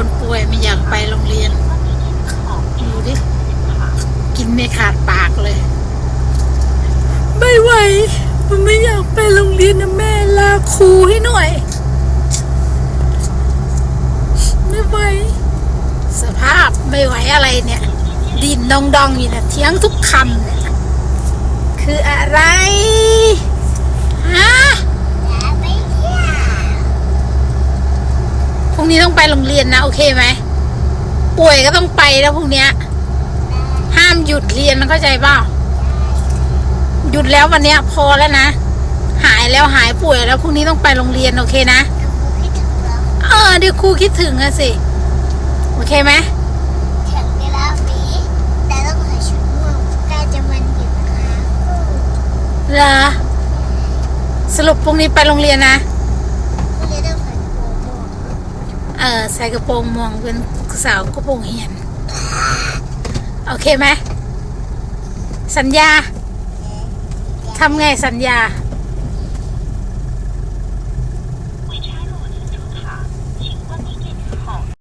คนป่วยไม่อยากไปโรงเรียนดูดิ กินไม่ขาดปากเลย ไม่ไหว มันไม่อยากไปโรงเรียนนะแม่ลาครูให้หน่อย ไม่ไหว สภาพไม่ไหวอะไรเนี่ย ดินดองดองๆอยู่นะเถียงทุกคำเนี่ย คืออะไร ฮะ พรุ่ งนี้ต้องไปโรงเรียนนะ โอเคไหม ป่วยก็ต้องไปแล้วพรุ่งเนี้ยห้ามหยุดเรียนมันเข้าใจเปล่าหยุดแล้ววันเนี้ยพอแล้วนะ หายแล้วหายป่วยแล้วพรุ่งนี้ต้องไปโรงเรียนโอเคนะเออเดี๋ยวครูคิดถึงอะสิ โอเคไหมถึงเวลาฟีแต่ต้องใส่ชุดม่วงใกล้จะวันหยุดนะคะเหรอสรุปพรุ่งนี้ไปโรงเรียนนะ ก็เลยต้องใส่โปรงม่วง เออใส่กระโปรงมองเป็นสาวกระโปรงเหียน โอเคไหม สัญญาทำไงสัญญา